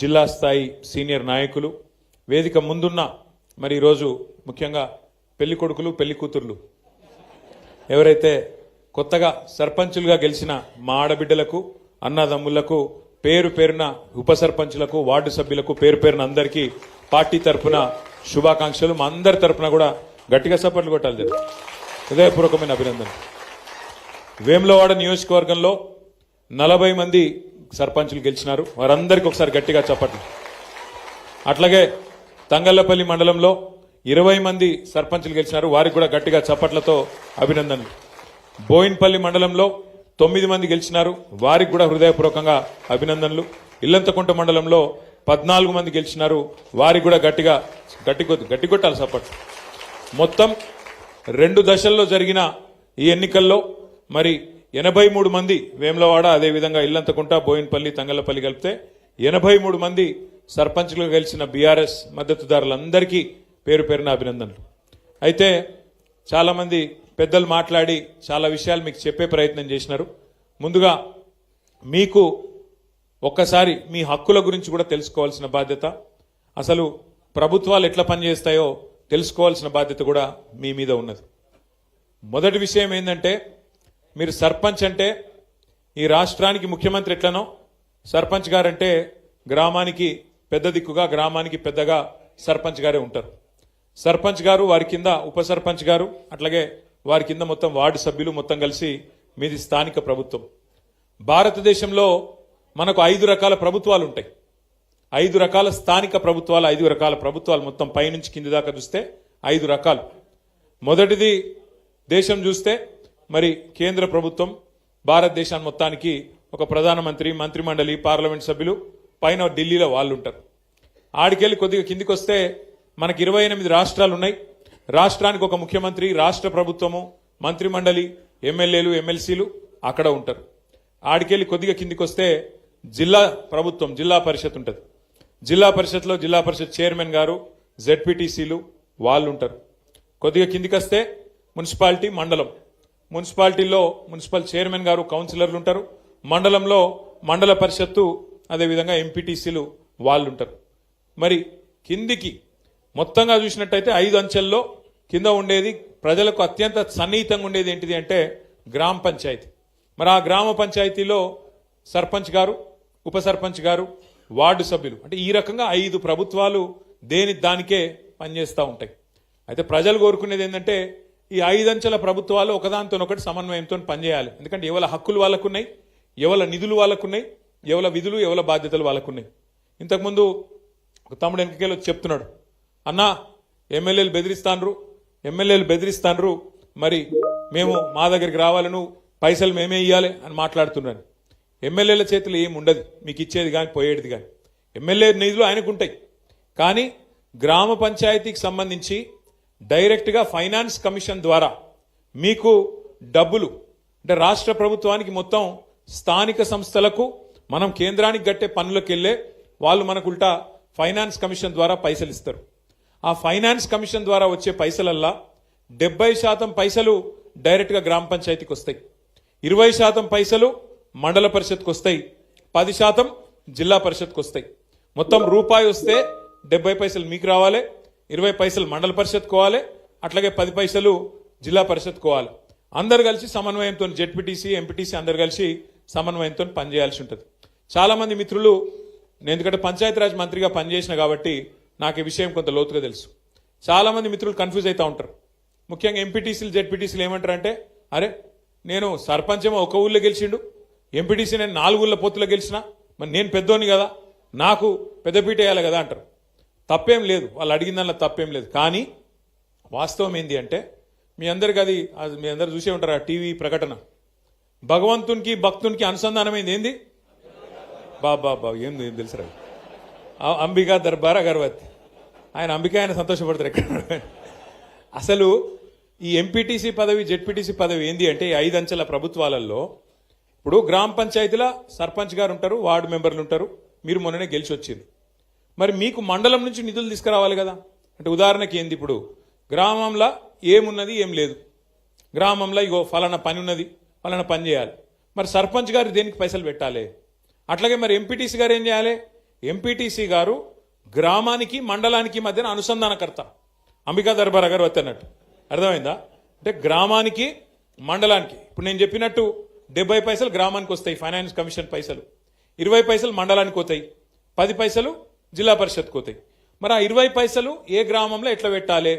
జిల్లా స్థాయి సీనియర్ నాయకులు వేదిక ముందున్న మరి ఈరోజు ముఖ్యంగా పెళ్ళి కొడుకులు పెళ్ళి కూతుర్లు. ఎవరైతే కొత్తగా సర్పంచులుగా గెలిచిన మా ఆడబిడ్డలకు అన్నదమ్ములకు పేరు పేరున ఉప సర్పంచులకు వార్డు సభ్యులకు పేరు పేరున అందరికీ పార్టీ తరఫున శుభాకాంక్షలు. మా అందరి తరఫున కూడా గట్టిగా సపోర్ట్లు కొట్టాలి జర. హృదయపూర్వకమైన అభినందన వేములవాడ నియోజకవర్గంలో నలభై మంది సర్పంచులు గెలిచినారు. వారందరికీ ఒకసారి గట్టిగా చెప్పట్లు. అట్లాగే తంగళ్ళపల్లి మండలంలో ఇరవై మంది సర్పంచులు గెలిచినారు. వారికి కూడా గట్టిగా చప్పట్లతో అభినందనలు. బోయిన్పల్లి మండలంలో తొమ్మిది మంది గెలిచినారు. వారికి కూడా హృదయపూర్వకంగా అభినందనలు. ఇల్లంతకుంట మండలంలో పద్నాలుగు మంది గెలిచినారు. వారికి కూడా గట్టిగా గట్టి గట్టి కొట్టాలి చప్పట్లు. మొత్తం రెండు దశల్లో జరిగిన ఈ ఎన్నికల్లో మరి ఎనభై మూడు మంది వేములవాడ అదేవిధంగా ఇల్లంతకుంట బోయిన్పల్లి తంగలపల్లి కలిపితే ఎనభై మూడు మంది సర్పంచ్లు గెలిచిన బీఆర్ఎస్ మద్దతుదారులందరికీ పేరు పేరున అభినందనలు. అయితే చాలామంది పెద్దలు మాట్లాడి చాలా విషయాలు మీకు చెప్పే ప్రయత్నం చేసినారు. ముందుగా మీకు ఒక్కసారి మీ హక్కుల గురించి కూడా తెలుసుకోవాల్సిన బాధ్యత అసలు ప్రభుత్వాలు ఎట్లా పనిచేస్తాయో తెలుసుకోవాల్సిన బాధ్యత కూడా మీ మీద ఉన్నది. మొదటి విషయం ఏంటంటే మీరు సర్పంచ్ అంటే ఈ రాష్ట్రానికి ముఖ్యమంత్రి ఎట్లనో? సర్పంచ్ గారంటే గ్రామానికి పెద్ద దిక్కుగా గ్రామానికి పెద్దగా సర్పంచ్ గారే ఉంటారు. సర్పంచ్ గారు వారి కింద ఉప సర్పంచ్ గారు అట్లాగే వారి కింద మొత్తం వార్డు సభ్యులు మొత్తం కలిసి మీది స్థానిక ప్రభుత్వం. భారతదేశంలో మనకు ఐదు రకాల ప్రభుత్వాలు ఉంటాయి. ఐదు రకాల స్థానిక ప్రభుత్వాలు ఐదు రకాల ప్రభుత్వాలు మొత్తం పైనుంచి కింది దాకా చూస్తే ఐదు రకాలు. మొదటిది దేశం చూస్తే మరి కేంద్ర ప్రభుత్వం భారతదేశాన్ని మొత్తానికి ఒక ప్రధానమంత్రి మంత్రిమండలి పార్లమెంట్ సభ్యులు పైన ఢిల్లీలో వాళ్ళు ఉంటారు ఆడికెళ్ళి కొద్దిగా కిందికి వస్తే మనకి ఇరవై ఎనిమిది రాష్ట్రాలు ఉన్నాయి రాష్ట్రానికి ఒక ముఖ్యమంత్రి రాష్ట్ర ప్రభుత్వము మంత్రిమండలి ఎమ్మెల్యేలు ఎమ్మెల్సీలు అక్కడ ఉంటారు. ఆడికెళ్ళి కొద్దిగా కిందికి వస్తే జిల్లా ప్రభుత్వం జిల్లా పరిషత్ ఉంటుంది. జిల్లా పరిషత్లో జిల్లా పరిషత్ చైర్మన్ గారు జెడ్పీటీసీలు వాళ్ళు ఉంటారు కొద్దిగా కిందికి వస్తే మున్సిపాలిటీ మండలం. మున్సిపాలిటీలో మున్సిపల్ చైర్మన్ గారు కౌన్సిలర్లు ఉంటారు. మండలంలో మండల పరిషత్తు అదేవిధంగా ఎంపీటీసీలు వాళ్ళు ఉంటారు మరి కిందికి మొత్తంగా చూసినట్టయితే ఐదు అంచెల్లో కింద ఉండేది ప్రజలకు అత్యంత సన్నిహితంగా ఉండేది ఏంటిది అంటే గ్రామ పంచాయతీ. మరి ఆ గ్రామ పంచాయతీలో సర్పంచ్ గారు ఉప సర్పంచ్ గారు వార్డు సభ్యులు. అంటే ఈ రకంగా ఐదు ప్రభుత్వాలు దేని దానికే పనిచేస్తూ ఉంటాయి. అయితే ప్రజలు కోరుకునేది ఏంటంటే ఈ ఐదంచెల ప్రభుత్వాలు ఒకదానితోనొకటి సమన్వయంతో పనిచేయాలి. ఎందుకంటే ఎవరి హక్కులు వాళ్ళకున్నాయి ఎవరి నిధులు వాళ్ళకున్నాయి ఎవరి విధులు ఎవరి బాధ్యతలు వాళ్ళకున్నాయి. ఇంతకుముందు ఒక తమ్ముడు వెనకకెళ్ళి చెప్తున్నాడు అన్నా ఎమ్మెల్యేలు బెదిరిస్తాన్రు ఎమ్మెల్యేలు బెదిరిస్తాన్రు మరి మేము మా దగ్గరికి రావాలను పైసలు మేమే ఇవ్వాలి అని మాట్లాడుతున్నాను ఎమ్మెల్యేల చేతులు ఏమి ఉండదు మీకు ఇచ్చేది కానీ పోయేది కానీ ఎమ్మెల్యే నిధులు ఆయనకు ఉంటాయి కానీ గ్రామ పంచాయతీకి సంబంధించి డైరెక్ట్గా ఫైనాన్స్ కమిషన్ ద్వారా మీకు డబ్బులు అంటే రాష్ట్ర ప్రభుత్వానికి మొత్తం స్థానిక సంస్థలకు మనం కేంద్రానికి గట్టే పనులకు వెళ్ళే వాళ్ళు మనకు ఉల్టా ఫైనాన్స్ కమిషన్ ద్వారా పైసలు ఇస్తారు. ఆ ఫైనాన్స్ కమిషన్ ద్వారా వచ్చే పైసలల్లా డెబ్బై శాతం పైసలు డైరెక్ట్గా గ్రామ పంచాయతీకి వస్తాయి. ఇరవై శాతం పైసలు మండల పరిషత్కు వస్తాయి. పది శాతం జిల్లా పరిషత్కు వస్తాయి. మొత్తం రూపాయి వస్తే డెబ్బై పైసలు మీకు రావాలి. ఇరవై పైసలు మండల పరిషత్ కోవాలి అట్లాగే పది పైసలు జిల్లా పరిషత్ కోవాలి. అందరు కలిసి సమన్వయంతో జెడ్పీటీసీ ఎంపీటీసీ అందరు కలిసి సమన్వయంతో పనిచేయాల్సి ఉంటుంది. చాలామంది మిత్రులు నేను ఎందుకంటే పంచాయతీరాజ్ మంత్రిగా పనిచేసిన కాబట్టి నాకు ఈ విషయం కొంత లోతుగా తెలుసు. చాలామంది మిత్రులు కన్ఫ్యూజ్ అవుతూ ఉంటారు. ముఖ్యంగా ఎంపీటీసీలు జెడ్పీటీసీలు ఏమంటారు అంటే అరే నేను సర్పంచ్ ఒక ఊళ్ళో గెలిచిండు ఎంపీటీసీ నేను నాలుగు ఊళ్ళ పొత్తులో గెలిచిన మరి నేను పెద్దోని కదా నాకు పెద్దపీట వేయాలి కదా అంటారు. తప్పేం లేదు. వాళ్ళు అడిగిన దానిలో తప్పేం లేదు. కానీ వాస్తవం ఏంటి అంటే మీ అందరికి అది మీ అందరు చూసే ఉంటారు ఆ టీవీ ప్రకటన. భగవంతునికి భక్తునికి అనుసంధానమైంది ఏంది? బాబా బాబు ఏం ఏం తెలుసురా ఆ- అంబికా దర్బార్ అగర్వత్. ఆయన అంబిక ఆయన సంతోషపడతారు ఎక్కడ? అసలు ఈ ఎంపీటీసీ పదవి జెడ్పీటీసీ పదవి ఏంది అంటే ఈ ఐదు అంచెల ప్రభుత్వాలలో ఇప్పుడు గ్రామ పంచాయతీల సర్పంచ్ గారు ఉంటారు వార్డు మెంబర్లు ఉంటారు. మీరు మొన్ననే గెలిచి వచ్చింది మరి మీకు మండలం నుంచి నిధులు తీసుకురావాలి కదా? అంటే ఉదాహరణకి ఏంది ఇప్పుడు? గ్రామంలో ఏమున్నది ఏం లేదు. గ్రామంలో ఇగో ఫలానా పని ఉన్నది ఫలానా పని చేయాలి. మరి సర్పంచ్ గారు దేనికి పైసలు పెట్టాలి? అట్లాగే మరి ఎంపీటీసీ గారు ఏం చేయాలి? ఎంపీటీసీ గారు గ్రామానికి మండలానికి మధ్యన అనుసంధానకర్త. అంబికా దర్బారా గారు వద్దన్నట్టు అర్థమైందా? అంటే గ్రామానికి మండలానికి. ఇప్పుడు నేను చెప్పినట్టు డెబ్బై పైసలు గ్రామానికి వస్తాయి ఫైనాన్స్ కమిషన్ పైసలు. ఇరవై పైసలు మండలానికి పోతాయి. పది పైసలు జిల్లా పరిషత్కి పోతాయి మరి ఆ ఇరవై పైసలు ఏ గ్రామంలో ఎట్లా పెట్టాలి?